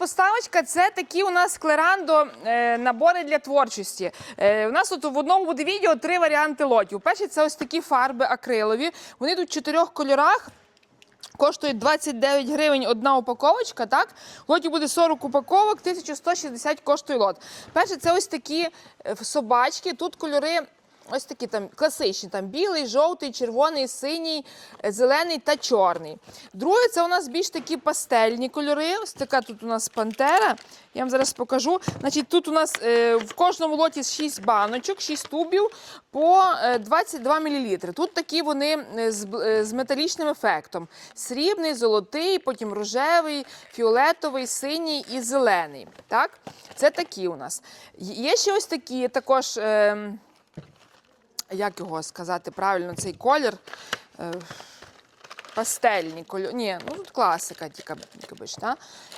поставочка це такі у нас клерандо е, набори для творчості. Е, у нас тут в одному буде відео три варіанти лотів. Перший це ось такі фарби акрилові. Вони йдуть в чотирьох кольорах. Коштує 29 гривень одна упаковочка, так? Лоті буде 40 упаковок, 1160 коштує лот. Перше, це ось такі е, собачки. Тут кольори ось такі там класичні: там білий, жовтий, червоний, синій, е, зелений та чорний. Друге, це у нас більш такі пастельні кольори. Ось така тут у нас пантера. Я вам зараз покажу. Значить, тут у нас е, в кожному лоті 6 баночок, 6 тубів по е, 22 мл. Тут такі вони е, з, е, з металічним ефектом: срібний, золотий, потім рожевий, фіолетовий, синій і зелений. Так? Це такі у нас. Є ще ось такі також. Е, як його сказати правильно, цей колір. Е, Пастельні кольори. Ні, ну тут класика, тільки, тільки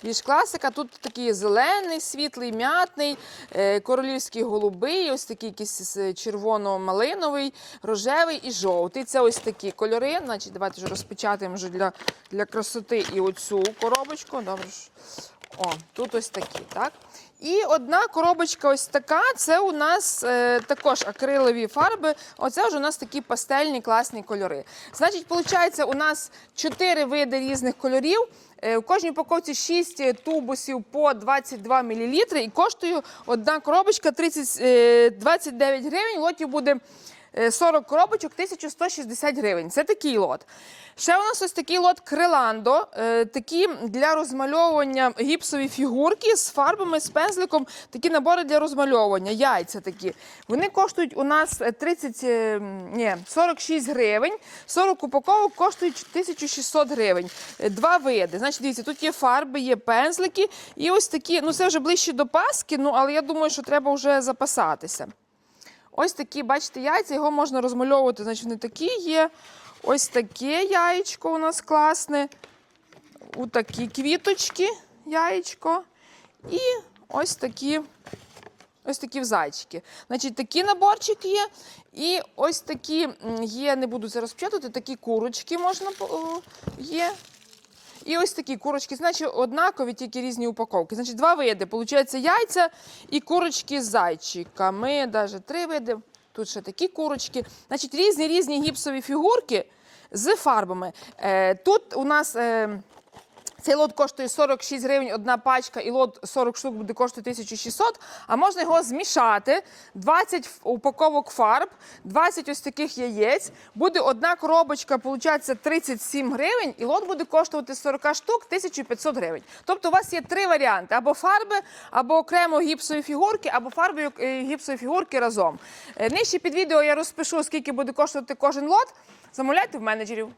більш, класика. Тут такий зелений, світлий, м'ятний, е, королівський голубий, ось такий якийсь червоно-малиновий, рожевий і жовтий. Це ось такі кольори. Значить, давайте вже розпечатаємо вже для, для красоти і оцю коробочку. Добре. О, тут ось такі, так? І одна коробочка ось така. Це у нас е, також акрилові фарби. Оце вже у нас такі пастельні класні кольори. Значить, виходить, у нас чотири види різних кольорів. Е, У кожній упаковці 6 тубусів по 22 мл. І коштує одна коробочка 30, е, 29 гривень. Лотів буде е, 40 коробочок, 1160 гривень. Це такий лот. Ще у нас ось такий лот Криландо, е, такі для розмальовування гіпсові фігурки з фарбами, з пензликом, такі набори для розмальовування, яйця такі. Вони коштують у нас е, 30, е, ні, 46 гривень, 40 упаковок коштують 1600 гривень. Е, Два види. Значить, дивіться, тут є фарби, є пензлики, і ось такі, ну це вже ближче до Паски, ну але я думаю, що треба вже запасатися. Ось такі, бачите, яйця, його можна розмальовувати. Значить, вони такі є. Ось таке яєчко у нас класне. У такі квіточки яєчко. І ось такі. Ось такі в зайчики. Значить, такі наборчики є. І ось такі є, не буду це розпечатати, такі курочки можна є. І ось такі курочки, значить, однакові, тільки різні упаковки. Значить, два види. Получається яйця і курочки з зайчиками. Навіть три види. Тут ще такі курочки. Значить, різні різні гіпсові фігурки з фарбами. Е, тут у нас. Цей лот коштує 46 гривень одна пачка, і лот 40 штук буде коштувати 1600. А можна його змішати. 20 упаковок фарб, 20 ось таких яєць. Буде одна коробочка, виходить, 37 гривень, і лот буде коштувати 40 штук 1500 гривень. Тобто у вас є три варіанти: або фарби, або окремо гіпсові фігурки, або фарби і е, гіпсові фігурки разом. Е, Нижче під відео я розпишу, скільки буде коштувати кожен лот. Замовляйте в менеджерів.